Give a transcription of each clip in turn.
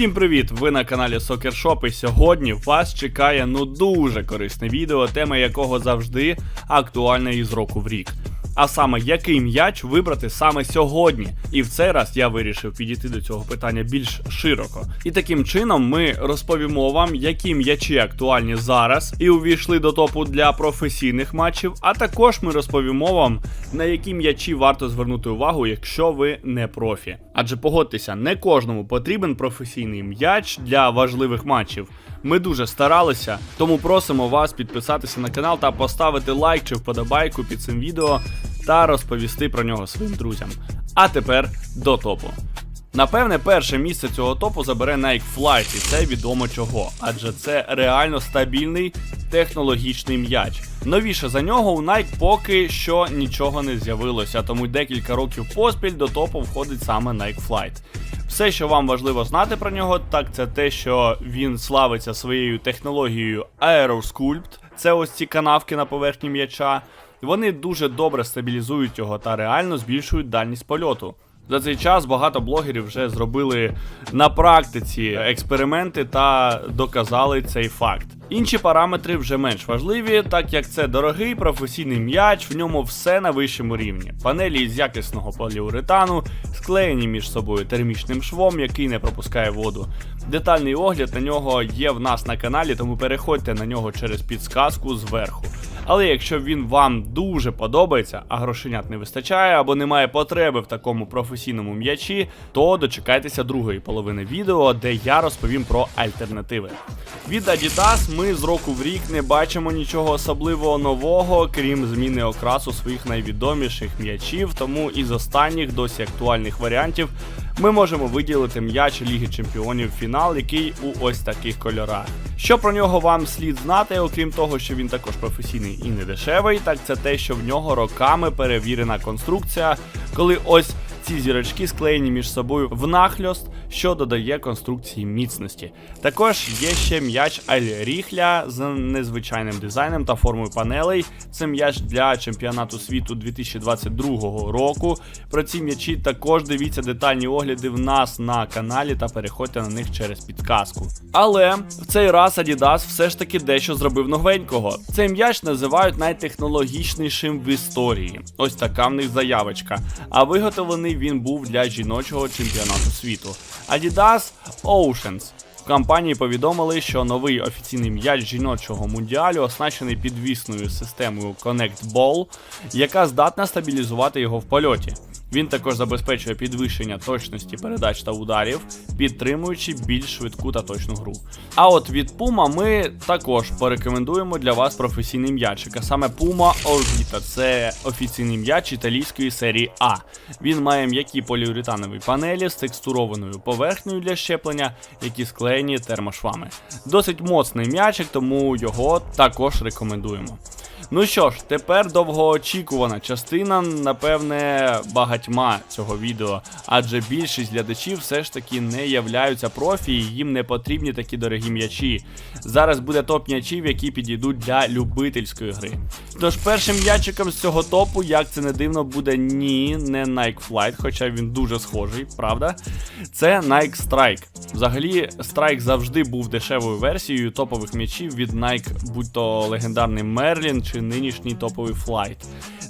Всім привіт! Ви на каналі Soccer Shop і сьогодні вас чекає ну дуже корисне відео, тема якого завжди актуальна із року в рік. А саме який м'яч вибрати саме сьогодні. І в цей раз я вирішив підійти до цього питання більш широко. І таким чином ми розповімо вам, які м'ячі актуальні зараз і увійшли до топу для професійних матчів. А також ми розповімо вам, на які м'ячі варто звернути увагу, якщо ви не профі. Адже погодьтеся, не кожному потрібен професійний м'яч для важливих матчів. Ми дуже старалися, тому просимо вас підписатися на канал та поставити лайк чи вподобайку під цим відео та розповісти про нього своїм друзям. А тепер до топу. Напевне, перше місце цього топу забере Nike Flight, і це відомо чого, адже це реально стабільний технологічний м'яч. Новіше за нього у Nike поки що нічого не з'явилося, тому декілька років поспіль до топу входить саме Nike Flight. Все, що вам важливо знати про нього, так це те, що він славиться своєю технологією Aerosculpt, це ось ці канавки на поверхні м'яча. Вони дуже добре стабілізують його та реально збільшують дальність польоту. За цей час багато блогерів вже зробили на практиці експерименти та доказали цей факт. Інші параметри вже менш важливі, так як це дорогий професійний м'яч, в ньому все на вищому рівні. Панелі з якісного поліуретану, склеєні між собою термічним швом, який не пропускає воду. Детальний огляд на нього є в нас на каналі, тому переходьте на нього через підсказку зверху. Але якщо він вам дуже подобається, а грошенят не вистачає або немає потреби в такому професійному м'ячі, то дочекайтеся другої половини відео, де я розповім про альтернативи. Від Adidas ми з року в рік не бачимо нічого особливого нового, крім зміни окрасу своїх найвідоміших м'ячів, тому із останніх досі актуальних варіантів ми можемо виділити м'яч Ліги Чемпіонів фінал, який у ось таких кольорах. Що про нього вам слід знати, окрім того, що він також професійний і не дешевий, так це те, що в нього роками перевірена конструкція, коли ось ці зірочки склеєні між собою внахльост, що додає конструкції міцності. Також є ще м'яч Аль Ріхля з незвичайним дизайном та формою панелей. Це м'яч для чемпіонату світу 2022 року. Про ці м'ячі також дивіться детальні огляди в нас на каналі та переходьте на них через підказку. Але в цей раз Adidas все ж таки дещо зробив новенького. Цей м'яч називають найтехнологічнішим в історії. Ось така в них заявочка. А виготовлений він був для жіночого чемпіонату світу. Adidas Oceans. В компанії повідомили, що новий офіційний м'яч жіночого мундіалю оснащений підвісною системою Connect Ball, яка здатна стабілізувати його в польоті. Він також забезпечує підвищення точності передач та ударів, підтримуючи більш швидку та точну гру. А от від Puma ми також порекомендуємо для вас професійний м'ячик, а саме Puma Orbita. Це офіційний м'яч італійської серії А. Він має м'які поліуретанові панелі з текстурованою поверхнею для щеплення, які склеєні термошвами. Досить моцний м'ячик, тому його також рекомендуємо. Ну що ж, тепер довгоочікувана частина, напевне, багатьма цього відео, адже більшість глядачів все ж таки не являються профі, і їм не потрібні такі дорогі м'ячі. Зараз буде топ м'ячів, які підійдуть для любительської гри. Тож першим м'ячиком з цього топу, як це не дивно, буде ні, не Nike Flight, хоча він дуже схожий, правда? Це Nike Strike. Взагалі, Strike завжди був дешевою версією топових м'ячів від Nike, будь то легендарний Merlin чи нинішній топовий флайт.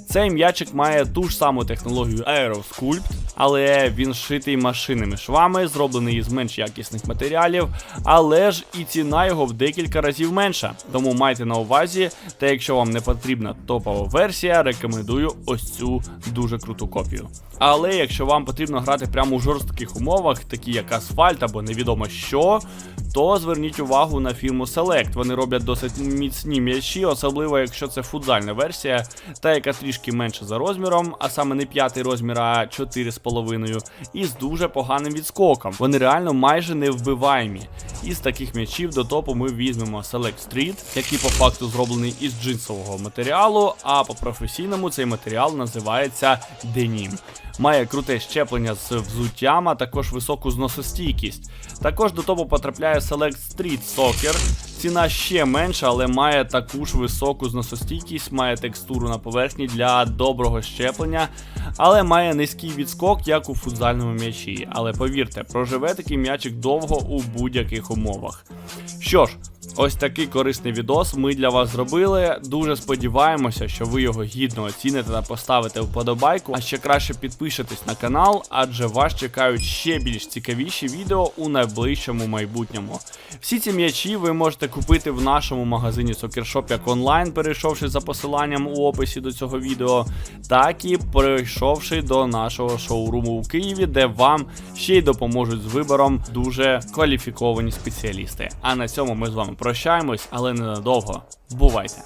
Цей м'ячик має ту ж саму технологію Aerosculpt, але він шитий машинними швами, зроблений із менш якісних матеріалів, але ж і ціна його в декілька разів менша. Тому майте на увазі, та якщо вам не потрібна топова версія, рекомендую ось цю дуже круту копію. Але якщо вам потрібно грати прямо у жорстких умовах, такі як асфальт або невідомо що, то зверніть увагу на фірму Select. Вони роблять досить міцні м'ячі, особливо якщо це футзальна версія, та яка трішки менша за розміром, а саме не п'ятий розмір, а 4,5, і з дуже поганим відскоком. Вони реально майже невбиваємі. Із таких м'ячів до топу ми візьмемо Select Street, який по факту зроблений із джинсового матеріалу, а по професійному цей матеріал називається Denim. Має круте щеплення з взуттям, а також високу зносостійкість. Також до топу потрапляє Select Street Soccer. Ціна ще менша, але має таку ж високу зносостійкість, має текстуру на поверхні для доброго щеплення, але має низький відскок, як у футзальному м'ячі. Але повірте, проживе такий м'ячик довго у будь-яких умовах. Що ж, ось такий корисний відос ми для вас зробили. Дуже сподіваємося, що ви його гідно оціните та поставите вподобайку. А ще краще підпишитесь на канал, адже вас чекають ще більш цікавіші відео у найближчому майбутньому. Всі ці м'ячі ви можете купити в нашому магазині Soccershop як онлайн, перейшовши за посиланням у описі до цього відео, так і перейшовши до нашого шоуруму у Києві, де вам ще й допоможуть з вибором дуже кваліфіковані спеціалісти. А на цьому ми з вами прощаємось, але ненадовго. Бувайте!